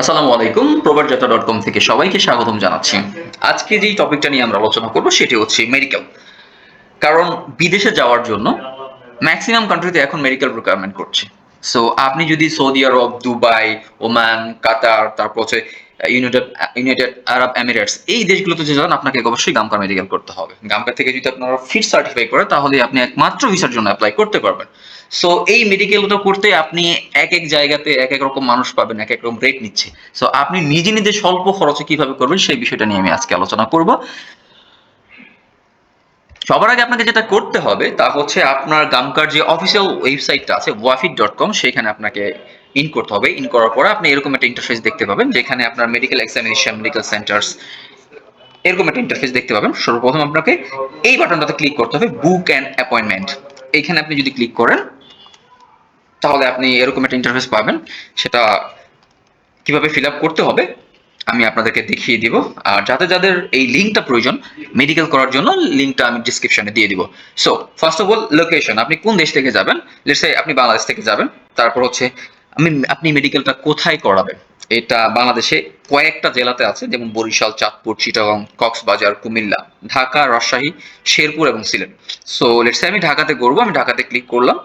আসসালামু আলাইকুম প্রবারযাত্রা dot com থেকে সবাইকে স্বাগতম জানাচ্ছি। আজকে যেই টপিকটা নিয়ে আমরা আলোচনা করব সেটি হচ্ছে মেডিকেল কারণ বিদেশে যাওয়ার জন্য ম্যাক্সিমাম কান্ট্রিতে এখন মেডিকেল রিকোয়ারমেন্ট করছে সো আপনি যদি Saudi Arab, Dubai, Oman, Qatar, তারপর হচ্ছে ইউনাইটেড ইউনাইটেড আরব এমিরেটস এই দেশগুলোতে যে যান আপনাকে অবশ্যই গামকা মেডিকেল করতে হবে। গামকা থেকে যদি আপনারা ফিট সার্টিফাই করে, তাহলে আপনি একমাত্র ভিসার জন্য অ্যাপ্লাই করতে পারবেন। সো এই মেডিকেলটা করতে আপনি এক এক জায়গাতে এক এক রকম মানুষ পাবেন, এক এক রকম রেট নিচ্ছে। সো আপনি নিজে নিজে স্বল্প খরচে কীভাবে করবেন, সেই বিষয়টা নিয়ে আমি আজকে আলোচনা করব। সবার আগে আপনাকে যেটা করতে হবে, তা হচ্ছে আপনার গামকার যে অফিসিয়াল ওয়েবসাইটটা আছে ওয়াফিট ডট কম সেখানে আপনাকে ইন করতে হবে। ইন করার পরে আপনি এরকম একটা ইন্টারফেস দেখতে পাবেন, যেখানে আপনার মেডিকেল এক্সামিনেশন মেডিকেল সেন্টার্স এরকম একটা ইন্টারফেস দেখতে পাবেন। সর্বপ্রথম আপনাকে এই বাটনটাতে ক্লিক করতে হবে বুক অ্যান্ড অ্যাপয়েন্টমেন্ট এইখানে আপনি যদি ক্লিক করেন, তাহলে আপনি এরকম একটা ইন্টারফেস পাবেন। সেটা কীভাবে ফিল আপ করতে হবে, আমি আপনাদেরকে দেখিয়ে দিব। আর যাদের যাদের এই লিঙ্কটা প্রয়োজন মেডিকেল করার জন্য লিঙ্কটা আমি ডিসক্রিপশনে দিয়ে দিব। So first of all location আপনি কোন দেশ থেকে যাবেন? লেটস আপনি বাংলাদেশ থেকে যাবেন। তারপর হচ্ছে আমি আপনি মেডিকেলটা কোথায় করাবেন? এটা বাংলাদেশে কয়েকটা জেলাতে আছে, যেমন বরিশাল, চাঁদপুর, চিটাগং, কক্সবাজার, কুমিল্লা, ঢাকা, রাজশাহী, শেরপুর এবং সিলেট। সো লেটস আমি ঢাকাতে করব, আমি ঢাকাতে ক্লিক করলাম।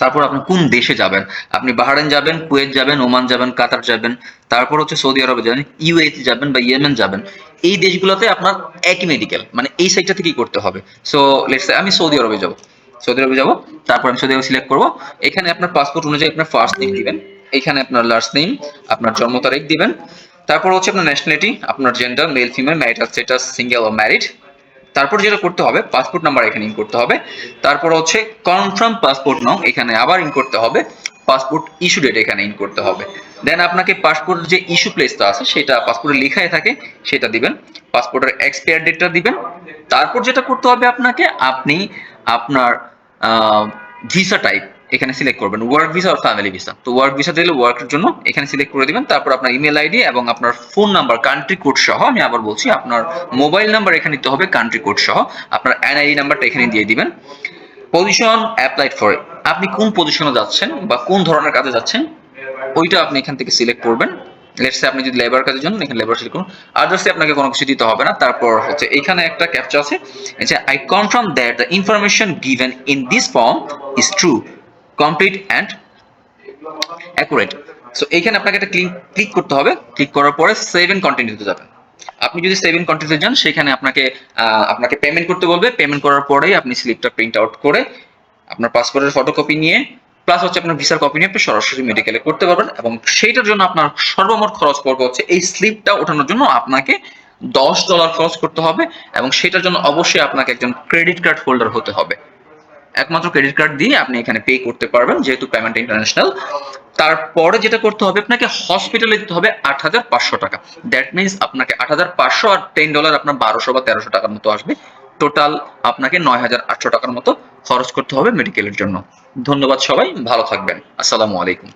তারপর আপনি কোন দেশে যাবেন? আপনি বাহারাইন যাবেন, কুয়েত যাবেন, ওমান যাবেন, কাতার যাবেন, তারপর হচ্ছে সৌদি আরবে যাবেন ইউএস যাবেন বা ইয়েমেন যাবেন। এই দেশগুলোতে আপনার একই মেডিকেল মানে এই সাইডটা থেকেই করতে হবে? সো লেটস আমি সৌদি আরবে যাব। সৌদি আরবে যাব, তারপর আমি সৌদি আরবে সিলেক্ট করব। এখানে আপনার পাসপোর্ট অনুযায়ী আপনার ফার্স্ট নেম দিবেন, এখানে আপনার লাস্ট নেম আপনার জন্ম তারিখ দিবেন। তারপর হচ্ছে আপনার ন্যাশনালিটি আপনার gender male female marital status single ও ম্যারিড তারপর যেটা করতে হবে পাসপোর্ট নাম্বার এখানে ইন করতে হবে। তারপর হচ্ছে কনফার্ম পাসপোর্ট নং এখানে আবার ইন করতে হবে পাসপোর্ট ইস্যু ডেট এখানে ইন করতে হবে। দেন আপনাকে পাসপোর্ট যে ইস্যু প্লেসটা আছে, সেটা পাসপোর্টে লেখায় থাকে, সেটা দিবেন। পাসপোর্টের এক্সপায়ার ডেটটা দিবেন। তারপর যেটা করতে হবে আপনাকে, আপনি আপনার ভিসা টাইপ এখানে সিলেক্ট করবেন। ওয়ার্ক ভিসা আর ফ্যামিলি ভিসা তো ওয়ার্ক ভিসা দিলে ওয়ার্কের জন্য এখানে সিলেক্ট করে দিবেন। তারপর আপনার ইমেল আইডি এবং আপনার ফোন নাম্বার কান্ট্রি কোড সহ, আমি আবার বলছি, আপনার মোবাইল নাম্বার এখানে দিতে হবে কান্ট্রি কোড সহ। আপনার এনআইডি নাম্বারটা এখানে দিয়ে দিবেন। পজিশন অ্যাপ্লাইড ফর আপনি কোন পজিশনে যাচ্ছেন বা কোন ধরনের কাজে যাচ্ছেন, ওইটা আপনি এখান থেকে সিলেক্ট করবেন। লেটসে আপনি যদি লেবার কাজের জন্য, এখানে লেবার সিলেক্ট করুন। আদার্সে আপনাকে কোনো কিছু দিতে হবে না। তারপর হচ্ছে এখানে একটা ক্যাপচা আছে। যে I confirm that the information given in this form is true complete and accurate so এইখানে আপনাকে একটা ক্লিক ক্লিক করতে হবে। ক্লিক করার পরে সেভ এন্ড কন্টিনিউতে যাবেন। আপনি যদি সেভ এন্ড যান, সেখানে আপনাকে আপনাকে পেমেন্ট করতে বলবে। পেমেন্ট করার পরেই আপনি স্লিপটা প্রিন্ট আউট করে আপনার পাসপোর্টের ফটোকপি নিয়ে প্লাস হচ্ছে আপনার ভিসার কপি নিয়ে আপনি সরাসরি মেডিকেলে করতে পারবেন এবং সেইটার জন্য আপনার সর্বমোট খরচ পড়বে হচ্ছে এই স্লিপটা ওঠানোর জন্য আপনাকে দশ ডলার খরচ করতে হবে এবং সেটার জন্য অবশ্যই আপনাকে একজন ক্রেডিট কার্ড হোল্ডার হতে হবে। একমাত্র ক্রেডিট কার্ড দিয়ে আপনি এখানে পে করতে পারবেন, যেহেতু পেমেন্ট ইন্টারন্যাশনাল তারপরে যেটা করতে হবে, আপনাকে হসপিটালে দিতে হবে আট হাজার পাঁচশো টাকা। দ্যাট মিনস আপনাকে আট হাজার পাঁচশো আর টেন ডলার আপনার বারোশো বা তেরোশো টাকার মতো আসবে। টোটাল আপনাকে নয় হাজার আটশো টাকার মতো খরচ করতে হবে মেডিকেলের জন্য। ধন্যবাদ সবাই ভালো থাকবেন। আসসালামু আলাইকুম।